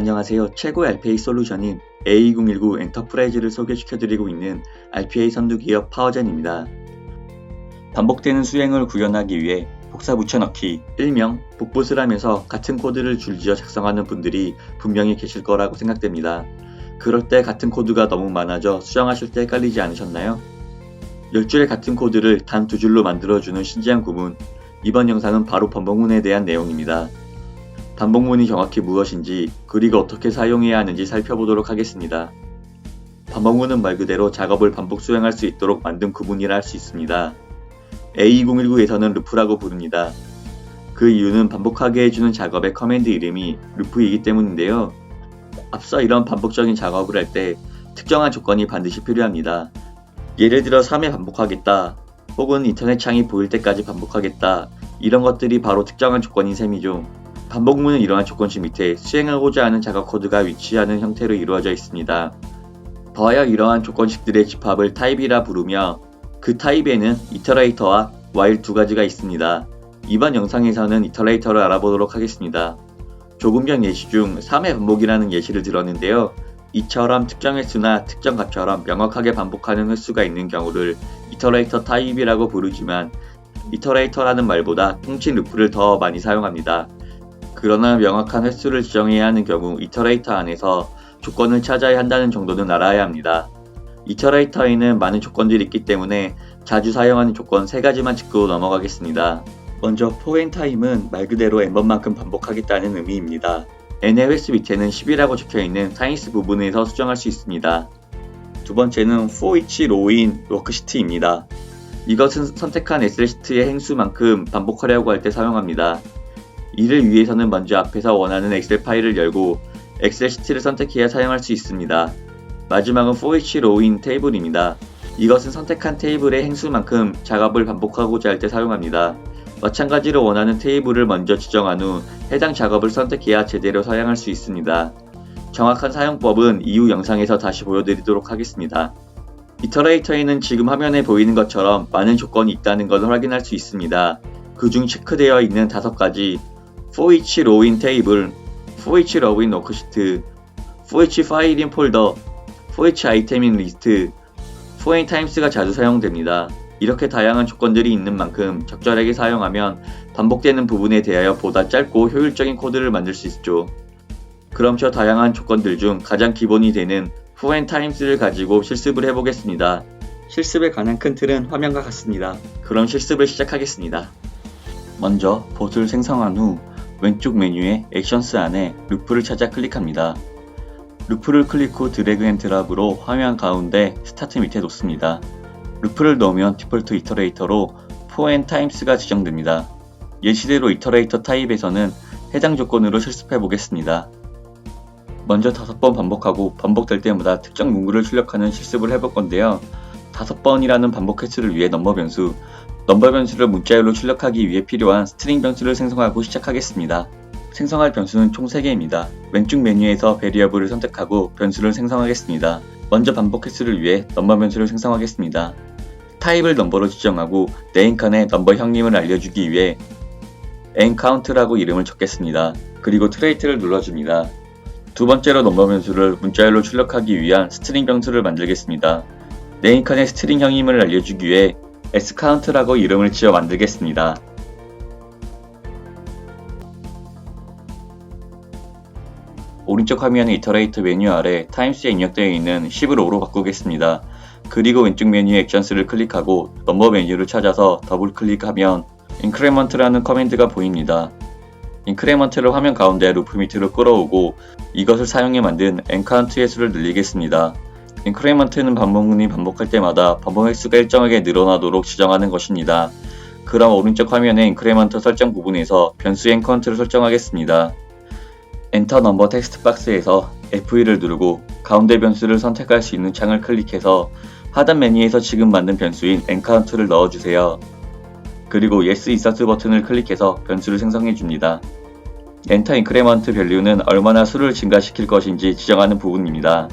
안녕하세요. 최고 RPA 솔루션인 A2019 엔터프라이즈를 소개시켜드리고 있는 RPA 선두기업 파워젠입니다. 반복되는 수행을 구현하기 위해 복사 붙여넣기, 일명 복붙을 하면서 같은 코드를 줄지어 작성하는 분들이 분명히 계실 거라고 생각됩니다. 그럴 때 같은 코드가 너무 많아져 수정하실 때 헷갈리지 않으셨나요? 10줄의 같은 코드를 단 두 줄로 만들어주는 신기한 구문. 이번 영상은 바로 반복문에 대한 내용입니다. 반복문이 정확히 무엇인지 그리고 어떻게 사용해야 하는지 살펴보도록 하겠습니다. 반복문은 말 그대로 작업을 반복 수행할 수 있도록 만든 구문이라 할 수 있습니다. A2019에서는 루프라고 부릅니다. 그 이유는 반복하게 해주는 작업의 커맨드 이름이 루프이기 때문인데요. 앞서 이런 반복적인 작업을 할 때 특정한 조건이 반드시 필요합니다. 예를 들어 3회 반복하겠다, 혹은 인터넷 창이 보일 때까지 반복하겠다, 이런 것들이 바로 특정한 조건인 셈이죠. 반복문은 이러한 조건식 밑에 수행하고자 하는 작업 코드가 위치하는 형태로 이루어져 있습니다. 더하여 이러한 조건식들의 집합을 타입이라 부르며 그 타입에는 이터레이터와 while 두 가지가 있습니다. 이번 영상에서는 이터레이터를 알아보도록 하겠습니다. 조금 전 예시 중 3회 반복이라는 예시를 들었는데요. 이처럼 특정 횟수나 특정 값처럼 명확하게 반복하는 횟수가 있는 경우를 이터레이터 타입이라고 부르지만 이터레이터라는 말보다 통칭 루프를 더 많이 사용합니다. 그러나 명확한 횟수를 지정해야 하는 경우 이터레이터 안에서 조건을 찾아야 한다는 정도는 알아야 합니다. 이터레이터에는 많은 조건들이 있기 때문에 자주 사용하는 조건 3가지만 짚고 넘어가겠습니다. 먼저 포앤타임은 말 그대로 n번만큼 반복하겠다는 의미입니다. n의 횟수 밑에는 10이라고 적혀있는 사인스 부분에서 수정할 수 있습니다. 두 번째는 for each row in 워크시트입니다. 이것은 선택한 엑셀시트의 행수만큼 반복하려고 할 때 사용합니다. 이를 위해서는 먼저 앞에서 원하는 엑셀 파일을 열고 엑셀 시트를 선택해야 사용할 수 있습니다. 마지막은 for each row in 테이블입니다. 이것은 선택한 테이블의 행수만큼 작업을 반복하고자 할 때 사용합니다. 마찬가지로 원하는 테이블을 먼저 지정한 후 해당 작업을 선택해야 제대로 사용할 수 있습니다. 정확한 사용법은 이후 영상에서 다시 보여드리도록 하겠습니다. 이터레이터에는 지금 화면에 보이는 것처럼 많은 조건이 있다는 것을 확인할 수 있습니다. 그중 체크되어 있는 다섯 가지 for each row in table, for each row in worksheet, for each file in folder, for each item in list, for any times가 자주 사용됩니다. 이렇게 다양한 조건들이 있는 만큼 적절하게 사용하면 반복되는 부분에 대하여 보다 짧고 효율적인 코드를 만들 수 있죠. 그럼 저 다양한 조건들 중 가장 기본이 되는 for and times를 가지고 실습을 해보겠습니다. 실습에 관한 큰 틀은 화면과 같습니다. 그럼 실습을 시작하겠습니다. 먼저 봇을 생성한 후 왼쪽 메뉴의 액션스 안에 루프를 찾아 클릭합니다. 루프를 클릭 후 드래그 앤 드랍으로 화면 가운데 스타트 밑에 놓습니다. 루프를 넣으면 디폴트 이터레이터로 and times가 지정됩니다. 예시대로 이터레이터 타입에서는 해당 조건으로 실습해 보겠습니다. 먼저 다섯 번 반복하고 반복될 때마다 특정 문구를 출력하는 실습을 해볼 건데요. 다섯 번이라는 반복 횟수를 위해 넘버 변수, 넘버 변수를 문자열로 출력하기 위해 필요한 스트링 변수를 생성하고 시작하겠습니다. 생성할 변수는 총 3개입니다. 왼쪽 메뉴에서 베리어블을 선택하고 변수를 생성하겠습니다. 먼저 반복 횟수를 위해 넘버 변수를 생성하겠습니다. 타입을 넘버로 지정하고 네임칸에 넘버 형님을 알려주기 위해 nCount라고 이름을 적겠습니다. 그리고 트레이트를 눌러줍니다. 두 번째로 넘버 변수를 문자열로 출력하기 위한 스트링 변수를 만들겠습니다. 네임칸에 스트링 형임을 알려주기 위해 sCount라고 이름을 지어 만들겠습니다. 오른쪽 화면의 이터레이터 메뉴 아래 타임스에 입력되어 있는 10을 5로 바꾸겠습니다. 그리고 왼쪽 메뉴의 액션스를 클릭하고 넘버 메뉴를 찾아서 더블 클릭하면 인크레먼트라는 커맨드가 보입니다. 인크레먼트를 화면 가운데 루프 밑으로 끌어오고 이것을 사용해 만든 엔카운트 횟수를 늘리겠습니다. 인크레먼트는 반복문이 반복할 때마다 반복 횟수가 일정하게 늘어나도록 지정하는 것입니다. 그럼 오른쪽 화면의 인크레먼트 설정 부분에서 변수 엔카운트를 설정하겠습니다. 엔터 넘버 텍스트 박스에서 F2를 누르고 가운데 변수를 선택할 수 있는 창을 클릭해서 하단 메뉴에서 지금 만든 변수인 엔카운트를 넣어주세요. 그리고 Yes 인서트 버튼을 클릭해서 변수를 생성해 줍니다. 엔터 인크레먼트 밸류는 얼마나 수를 증가시킬 것인지 지정하는 부분입니다.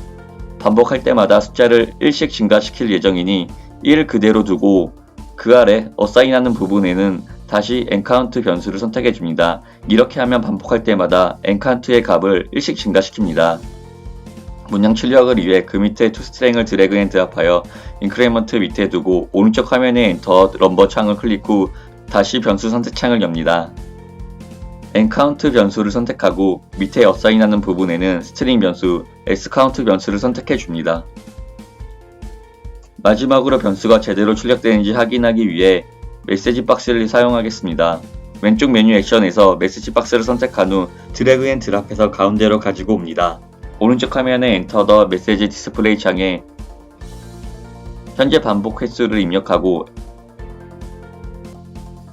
반복할 때마다 숫자를 1씩 증가시킬 예정이니 1을 그대로 두고 그 아래 어사인하는 부분에는 다시 엔카운트 변수를 선택해 줍니다. 이렇게 하면 반복할 때마다 엔카운트의 값을 1씩 증가시킵니다. 문양 출력을 위해 그 밑에 투스트랭을 드래그 앤 드랍하여 인크리먼트 밑에 두고 오른쪽 화면의 엔터 럼버 창을 클릭 후 다시 변수 선택 창을 엽니다. 엔카운트 변수를 선택하고 밑에 어사인하는 부분에는 스트링 변수 sCount 변수를 선택해 줍니다. 마지막으로 변수가 제대로 출력되는지 확인하기 위해 메시지 박스를 사용하겠습니다. 왼쪽 메뉴 액션에서 메시지 박스를 선택한 후 드래그 앤 드랍해서 가운데로 가지고 옵니다. 오른쪽 화면의 엔터 더 메시지 디스플레이 창에 현재 반복 횟수를 입력하고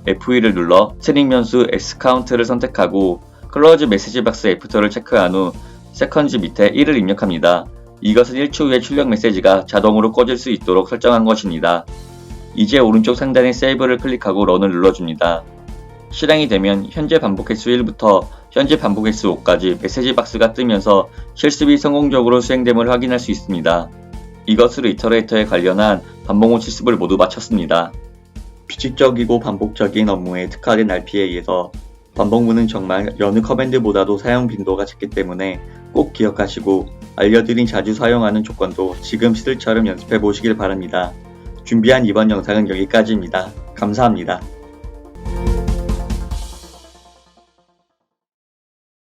F2를 눌러 스트링 변수 sCount를 선택하고 클로즈 메시지 박스 애프터를 체크한 후 세컨즈 밑에 1을 입력합니다. 이것은 1초 후에 출력 메시지가 자동으로 꺼질 수 있도록 설정한 것입니다. 이제 오른쪽 상단의 세이브를 클릭하고 런을 눌러줍니다. 실행이 되면 현재 반복 횟수 1부터 현재 반복 횟수 5까지 메시지 박스가 뜨면서 실습이 성공적으로 수행됨을 확인할 수 있습니다. 이것으로 이터레이터에 관련한 반복 후 실습을 모두 마쳤습니다. 규칙적이고 반복적인 업무에 특화된 RPA에서 반복문은 정말 여느 커맨드보다도 사용 빈도가 적기 때문에 꼭 기억하시고 알려드린 자주 사용하는 조건도 지금 시들처럼 연습해 보시길 바랍니다. 준비한 이번 영상은 여기까지입니다. 감사합니다.